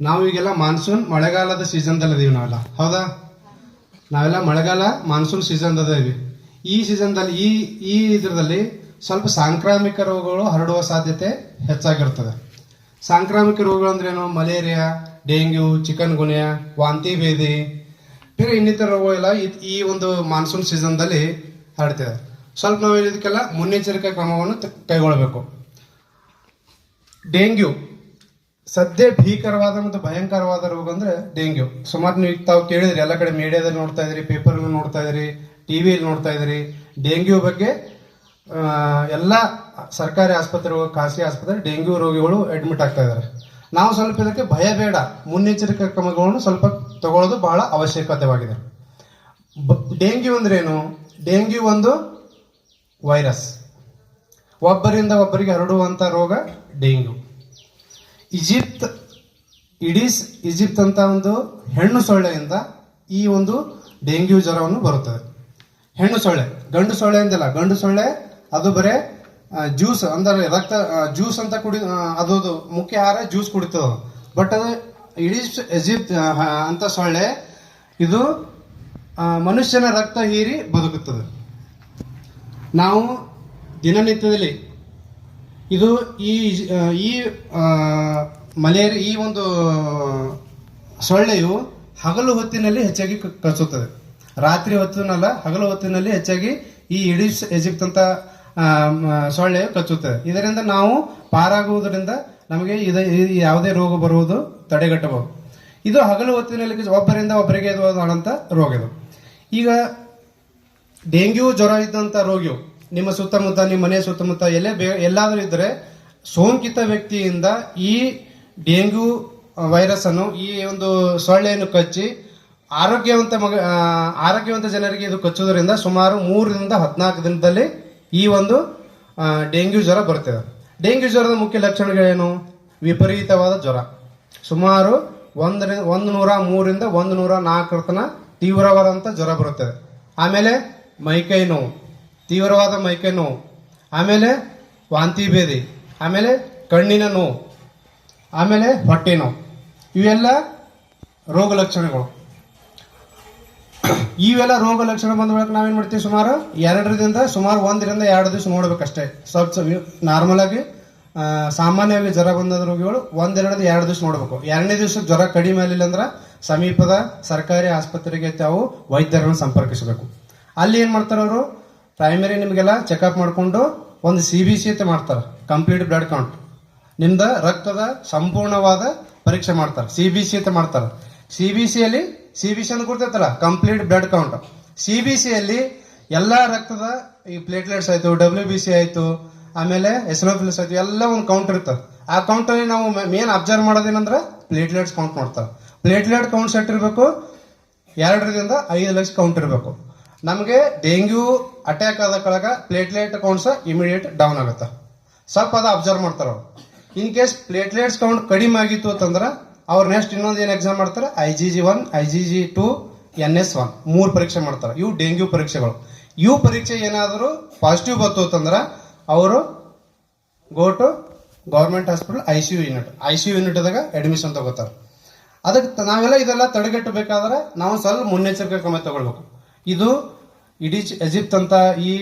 ನಾವು ಈಗೆಲ್ಲ ಮಾನ್ಸೂನ್ ಮಳೆಗಾಲದ ಸೀಸನ್ದಲ್ಲಿ ಇದೀವಿ ನಾವೆಲ್ಲ. ಹೌದಾ? ನಾವೆಲ್ಲ ಮಳೆಗಾಲ ಮಾನ್ಸೂನ್ ಸೀಸನ್ ಈ ಸೀಸನ್ದಲ್ಲಿ ಈ ಈ ಇದರಲ್ಲಿ ಸ್ವಲ್ಪ ಸಾಂಕ್ರಾಮಿಕ ರೋಗಗಳು ಹರಡುವ ಸಾಧ್ಯತೆ ಹೆಚ್ಚಾಗಿರ್ತದೆ. ಸಾಂಕ್ರಾಮಿಕ ರೋಗಗಳು ಅಂದ್ರೇನು ಮಲೇರಿಯಾ, ಡೆಂಗ್ಯೂ ಚಿಕನ್ ಗುನ್ಯಾ ವಾಂತಿ ಭೇದಿ ಬೇರೆ ಇನ್ನಿತರ ರೋಗಗಳೆಲ್ಲ ಈ- ಒಂದು ಮಾನ್ಸೂನ್ ಸೀಸನ್ದಲ್ಲಿ ಹರಡ್ತದೆ ಸ್ವಲ್ಪ ನಾವು ಇದಕ್ಕೆಲ್ಲ ಮುನ್ನೆಚ್ಚರಿಕೆ ಕ್ರಮವನ್ನು ಕೈಗೊಳ್ಳಬೇಕು. ಡೆಂಗ್ಯೂ ಸದ್ಯ ಭೀಕರವಾದ ಮತ್ತು ಭಯಂಕರವಾದ ರೋಗ ಅಂದ್ರೆ ಡೆಂಗ್ಯೂ. ಸುಮಾರು ನೀವು ತಾವು ಕೇಳಿದ್ರಿ, ಎಲ್ಲ ಕಡೆ ಮೀಡಿಯಾದಲ್ಲಿ ನೋಡ್ತಾ ಇದ್ರಿ ಪೇಪರ್ ನೋಡ್ತಾ ಇದ್ರಿ, ಟಿವಿಯಲ್ಲಿ ನೋಡ್ತಾ ಇದ್ರಿ. ಡೆಂಗ್ಯೂ ಬಗ್ಗೆ ಎಲ್ಲ ಸರ್ಕಾರಿ ಆಸ್ಪತ್ರೆಗಳು ಖಾಸಗಿ ಆಸ್ಪತ್ರೆ ಡೆಂಗ್ಯೂ ರೋಗಿಗಳು ಅಡ್ಮಿಟ್ ಆಗ್ತಾ ಇದ್ದಾರೆ ನಾವು ಸ್ವಲ್ಪ ಇದಕ್ಕೆ ಭಯ ಬೇಡ, ಮುನ್ನೆಚ್ಚರಿಕೆ ಕ್ರಮಗಳನ್ನು ಸ್ವಲ್ಪ ತಗೊಳ್ಳೋದು ಬಹಳ ಅವಶ್ಯಕತೆವಾಗಿದೆ. ಡೆಂಗ್ಯೂ ಅಂದ್ರೇನು ಡೆಂಗ್ಯೂ ಒಂದು ವೈರಸ್. ಒಬ್ಬರಿಂದ ಒಬ್ಬರಿಗೆ ಹರಡುವಂತ ರೋಗ ಡೆಂಗ್ಯೂ. ಈಜಿಪ್ಟ್ ಇಡೀಸ್ ಈಜಿಪ್ಟ್ ಅಂತ ಒಂದು ಹೆಣ್ಣು ಸೊಳ್ಳೆಯಿಂದ ಈ ಒಂದು ಡೆಂಗ್ಯೂ ಜ್ವರವನ್ನು ಬರುತ್ತದೆ ಹೆಣ್ಣು ಸೊಳ್ಳೆ, ಗಂಡು ಸೊಳ್ಳೆ ಅಂದಿಲ್ಲ ಗಂಡು ಸೊಳ್ಳೆ, ಅದು ಬರೇ ಜ್ಯೂಸ್ ಅಂದರೆ ರಕ್ತ ಜ್ಯೂಸ್ ಅಂತ ಕುಡಿ ಅದು ಮುಖ್ಯ ಆಹಾರ, ಜ್ಯೂಸ್ ಕುಡಿತದ ಬಟ್ ಅದು ಇಡೀ ಈಜಿಪ್ಟ್ ಅಂತ ಸೊಳ್ಳೆ, ಇದು ಮನುಷ್ಯನ ರಕ್ತ ಹೀರಿ ಬದುಕುತ್ತದೆ. ನಾವು ದಿನನಿತ್ಯದಲ್ಲಿ ಇದು ಈ ಈ ಮಲೇರಿಯಾ ಈ ಒಂದು ಸೊಳ್ಳೆಯು ಹಗಲು ಹೊತ್ತಿನಲ್ಲಿ ಹೆಚ್ಚಾಗಿ ಕಚ್ಚುತ್ತದೆ ರಾತ್ರಿ ಹೊತ್ತಿನಲ್ಲ, ಹಗಲು ಹೊತ್ತಿನಲ್ಲಿ ಹೆಚ್ಚಾಗಿ ಈ ಇಡೀ ಎಜಿಪ್ಟ್ ಅಂತ ಸೊಳ್ಳೆ ಕಚ್ಚುತ್ತದೆ. ಇದರಿಂದ ನಾವು ಪಾರಾಗುವುದರಿಂದ ನಮಗೆ ಇದ ಯಾವುದೇ ರೋಗ ಬರುವುದು ತಡೆಗಟ್ಟಬಹುದು. ಇದು ಹಗಲು ಹೊತ್ತಿನಲ್ಲಿ ಒಬ್ಬರಿಂದ ಒಬ್ಬರಿಗೆ ಇದು ಆದಂತ ರೋಗ ಇದು. ಈಗ ಡೆಂಗ್ಯೂ ಜ್ವರ ಇದ್ದಂಥ ರೋಗಿಯು ನಿಮ್ಮ ಸುತ್ತಮುತ್ತ, ನಿಮ್ಮ ಮನೆಯ ಸುತ್ತಮುತ್ತ ಎಲ್ಲೇ ಎಲ್ಲಾದರೂ ಇದ್ದರೆ ಸೋಂಕಿತ ವ್ಯಕ್ತಿಯಿಂದ ಈ ಡೆಂಗ್ಯೂ ವೈರಸ್ ಅನ್ನು, ಈ ಒಂದು ಸೊಳ್ಳೆಯನ್ನು ಕಚ್ಚಿ ಆರೋಗ್ಯವಂತ ಮಗ ಆರೋಗ್ಯವಂತ ಜನರಿಗೆ ಇದು ಕಚ್ಚುವುದರಿಂದ ಸುಮಾರು ಮೂರರಿಂದ ಹದಿನಾಲ್ಕು ದಿನದಲ್ಲಿ ಈ ಒಂದು ಡೆಂಗ್ಯೂ ಜ್ವರ ಬರ್ತದೆ ಡೆಂಗ್ಯೂ ಜ್ವರದ ಮುಖ್ಯ ಲಕ್ಷಣಗಳೇನು? ವಿಪರೀತವಾದ ಜ್ವರ. ಸುಮಾರು ಒಂದರ ಒಂದು ನೂರ ಮೂರಿಂದ ಒಂದು ನೂರ ನಾಲ್ಕರ ತನ ತೀವ್ರವಾದಂಥ ಜ್ವರ ಬರುತ್ತದೆ ಆಮೇಲೆ ಮೈಕೈ ನೋವು. ತೀವ್ರವಾದ ಮೈಕೆ ನೋವು. ಆಮೇಲೆ ವಾಂತಿ ಭೇದಿ ಆಮೇಲೆ ಕಣ್ಣಿನ ನೋವು. ಆಮೇಲೆ ಹೊಟ್ಟೆ ನೋವು. ಇವೆಲ್ಲ ರೋಗ ಲಕ್ಷಣಗಳು. ಇವೆಲ್ಲ ರೋಗ ಲಕ್ಷಣ ಬಂದ ಬಳಿಕ ನಾವೇನು ಮಾಡ್ತೀವಿ ಸುಮಾರು ಎರಡರಿಂದ, ಸುಮಾರು ಒಂದರಿಂದ ಎರಡು ದಿವಸ ನೋಡ್ಬೇಕಷ್ಟೇ. ಸ್ವಲ್ಪ ನಾರ್ಮಲ್ ಆಗಿ ಸಾಮಾನ್ಯವಾಗಿ ಜ್ವರ ಬಂದ ರೋಗಿಗಳು ಒಂದೆರಡು ಎರಡು ದಿವಸ ನೋಡಬೇಕು. ಎರಡನೇ ದಿವಸ ಜ್ವರ ಕಡಿಮೆ ಆಗಲಿಲ್ಲ ಅಂದ್ರೆ ಸಮೀಪದ ಸರ್ಕಾರಿ ಆಸ್ಪತ್ರೆಗೆ ತಾವು ವೈದ್ಯರನ್ನು ಸಂಪರ್ಕಿಸಬೇಕು. ಅಲ್ಲಿ ಏನು ಮಾಡ್ತಾರೆ ಅವರು? ಪ್ರೈಮರಿ ನಿಮಗೆಲ್ಲ ಚೆಕಪ್ ಮಾಡಿಕೊಂಡು ಒಂದು ಸಿ ಬಿ ಸಿ ಅಂತ ಮಾಡ್ತಾರೆ ಕಂಪ್ಲೀಟ್ ಬ್ಲಡ್ ಕೌಂಟ್ ನಿಮ್ದು ರಕ್ತದ ಸಂಪೂರ್ಣವಾದ ಪರೀಕ್ಷೆ ಮಾಡ್ತಾರೆ ಸಿ ಬಿ ಸಿ ಅಂತ ಮಾಡ್ತಾರೆ. ಸಿ ಬಿ ಸಿ ಅಲ್ಲಿ ಸಿ ಬಿ ಸಿ ಅಂತ ಕೊಡ್ತೈತಲ್ಲ complete blood count C B C ಅಲ್ಲಿ ಎಲ್ಲ ರಕ್ತದ ಈ ಪ್ಲೇಟ್ಲೆಟ್ಸ್ ಆಯಿತು ಡಬ್ಲ್ಯೂ ಬಿ ಸಿ ಆಯಿತು, ಆಮೇಲೆ ಎಸ್ಲೋಫಿಲ್ಸ್ ಆಯಿತು, ಎಲ್ಲ ಒಂದು ಕೌಂಟ್ ಇರ್ತದೆ ಆ ಕೌಂಟ್ ಅಲ್ಲಿ ನಾವು ಮೇನ್ ಅಬ್ಸರ್ವ್ ಮಾಡೋದೇನಂದ್ರೆ ಪ್ಲೇಟ್ಲೆಟ್ಸ್ ಕೌಂಟ್ ಮಾಡ್ತಾರೆ. ಪ್ಲೇಟ್ಲೆಟ್ ಕೌಂಟ್ ಸೆಟ್ ಇರಬೇಕು, ಎರಡರಿಂದ ಐದು ಲಕ್ಷ ಕೌಂಟ್ ಇರಬೇಕು. ನಮಗೆ ಡೆಂಗ್ಯೂ ಅಟ್ಯಾಕ್ ಆದ ಕೆಳಗ ಪ್ಲೇಟ್ಲೆಟ್ ಕೌಂಟ್ಸ್ ಇಮಿಡಿಯೇಟ್ ಡೌನ್ ಆಗುತ್ತೆ. ಸ್ವಲ್ಪ ಅದು ಅಬ್ಸರ್ವ್ ಮಾಡ್ತಾರೆ ಅವ್ರು. ಇನ್ ಕೇಸ್ ಪ್ಲೇಟ್ಲೆಟ್ಸ್ ಕೌಂಟ್ ಕಡಿಮೆ ಆಗಿತ್ತು ಅಂತಂದ್ರೆ, ಅವ್ರು ನೆಕ್ಸ್ಟ್ ಇನ್ನೊಂದು ಏನು ಎಕ್ಸಾಮ್ ಮಾಡ್ತಾರೆ? I G G one I G G two N S one ಮೂರು ಪರೀಕ್ಷೆ ಮಾಡ್ತಾರೆ. ಇವು ಡೆಂಗ್ಯೂ ಪರೀಕ್ಷೆಗಳು. ಇವು ಪರೀಕ್ಷೆ ಏನಾದರೂ ಪಾಸಿಟಿವ್ ಬಂತು ಅಂತಂದ್ರೆ, ಅವರು go to government hospital I C U unit I C U ಯೂನಿಟ್ದಾಗ admission ತಗೋತಾರೆ. ಅದಕ್ಕೆ ನಾವೆಲ್ಲ ಇದೆಲ್ಲ ತಡೆಗಟ್ಟಬೇಕಾದ್ರೆ ನಾವು ಸ್ವಲ್ಪ ಮುನ್ನೆಚ್ಚರಿಕೆ ಕ್ರಮ ತಗೊಳ್ಬೇಕು. ಇದು ಇಡೀ ಈಜಿಪ್ಟ್ ಅಂತ ಈ